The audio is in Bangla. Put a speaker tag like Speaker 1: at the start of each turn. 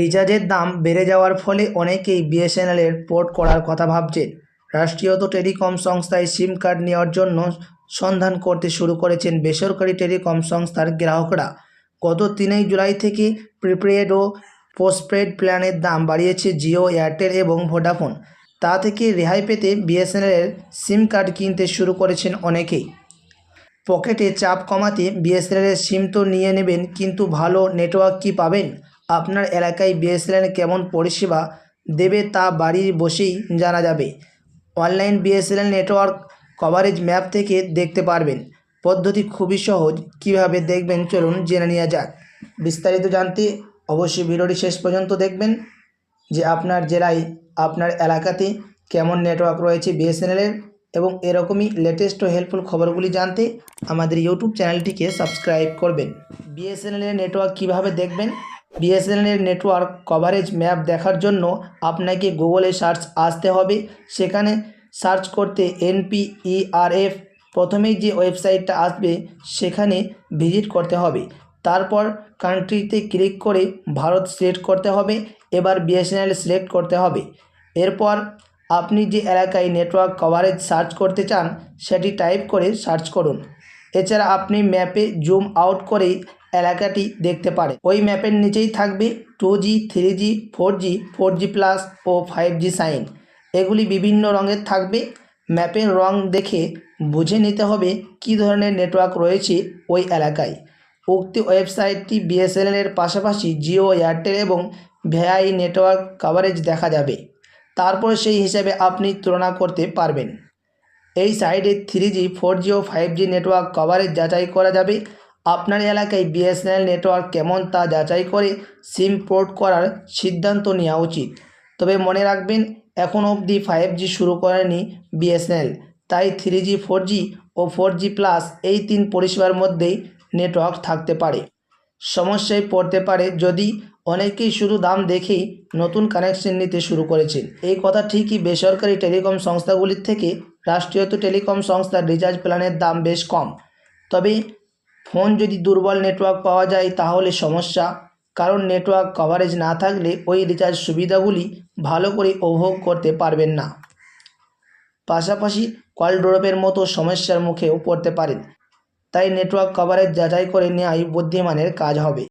Speaker 1: রিচার্জের দাম বেড়ে যাওয়ার ফলে অনেকেই বিএসএনএলের পোর্ট করার কথা ভাবছেন। রাষ্ট্রীয়ত টেলিকম সংস্থায় সিম কার্ড নেওয়ার জন্য সন্ধান করতে শুরু করেছেন বেসরকারি টেলিকম সংস্থার গ্রাহকরা। গত তিনই জুলাই থেকে প্রিপেড ও পোস্টপেড প্ল্যানের দাম বাড়িয়েছে জিও, এয়ারটেল এবং ভোডাফোন। তা থেকে রেহাই পেতে বিএসএনএলের সিম কার্ড কিনতে শুরু করেছেন অনেকেই। পকেটে চাপ কমাতে বিএসএনএলের সিম তো নিয়ে নেবেন, কিন্তু ভালো নেটওয়ার্ক কি পাবেন? আপনার এলাকায় বিএসএনএল কেমন পরিষেবা দেবে তা বাড়ির বসেই জানা যাবে। Online BSNL network coverage map থেকে দেখতে পারবেন। পদ্ধতি খুবই সহজ। কীভাবে দেখবেন চলুন জেনে নেওয়া যাক। বিস্তারিত জানতে অবশ্যই ভিডিওটি শেষ পর্যন্ত দেখবেন যে আপনার জেলায়, আপনার এলাকাতে কেমন নেটওয়ার্ক রয়েছে বিএসএনএলের এবং এরকমই লেটেস্ট ও হেল্পফুল খবরগুলি জানতে আমাদের ইউটিউব চ্যানেলটিকে সাবস্ক্রাইব করবেন। বিএসএনএলের নেটওয়ার্ক কীভাবে দেখবেন? বিএসএনএলের নেটওয়ার্ক কভারেজ ম্যাপ দেখার জন্য আপনাকে গুগলে সার্চ আসতে হবে। সেখানে সার্চ করতে এনপিইআরএফ প্রথমেই যে ওয়েবসাইটটা আসবে, সেখানে ভিজিট করতে হবে। তারপর কান্ট্রিতে ক্লিক করে ভারত সিলেক্ট করতে হবে, এবার বিএসএনএল সিলেক্ট করতে হবে। এরপর আপনি যে এলাকায় নেটওয়ার্ক কভারেজ সার্চ করতে চান, সেটি টাইপ করে সার্চ করুন। এছাড়া আপনি ম্যাপে জুম আউট করে এলাকাটি দেখতে পারে। ওই ম্যাপের নিচেই থাকবে two G, three G, four G four G plus ও ফাইভ জি সাইন। এগুলি বিভিন্ন রঙের থাকবে। ম্যাপের রং দেখে বুঝে নিতে হবে কী ধরনের নেটওয়ার্ক রয়েছে ওই এলাকায়। উক্তি ওয়েবসাইটটি বিএসএনএলের পাশাপাশি জিও, এয়ারটেল এবং ভিআই নেটওয়ার্ক কভারেজ দেখা যাবে। তারপর সেই হিসাবে আপনি তুলনা করতে পারবেন। এই সাইটে থ্রি জি, ফোর জি ও ফাইভ জি নেটওয়ার্ক কভারেজ যাচাই করা যাবে। আপনার এলাকায় বিএসএনএল নেটওয়ার্ক কেমন তা যাচাই করে সিম পোর্ট করার সিদ্ধান্ত নেওয়া উচিত। তবে মনে রাখবেন, এখন অবধি ফাইভ জি শুরু করেনি বিএসএনএল, তাই থ্রি জি ফোর জি ও ফোর জি প্লাস এই তিন পরিষেবার মধ্যেই নেটওয়ার্ক থাকতে পারে। সমস্যায় পড়তে পারে যদি অনেকেই শুধু দাম দেখেই নতুন কানেকশন নিতে শুরু করেছেন। এই কথা ঠিকই বেসরকারি টেলিকম সংস্থাগুলির থেকে রাষ্ট্রীয়ত টেলিকম সংস্থার রিচার্জ প্ল্যানের দাম বেশ কম। তবে ফোন যদি দুর্বল নেটওয়ার্ক পাওয়া যায় তাহলে সমস্যা। কারণ নেটওয়ার্ক কভারেজ না থাকলে ওই রিচার্জ সুবিধাগুলি ভালো করে উপভোগ করতে পারবেন না। পাশাপাশি কল ড্রপের মতো সমস্যার মুখেও পড়তে পারেন। তাই নেটওয়ার্ক কভারেজ যাচাই করে নেওয়াই বুদ্ধিমানের কাজ হবে।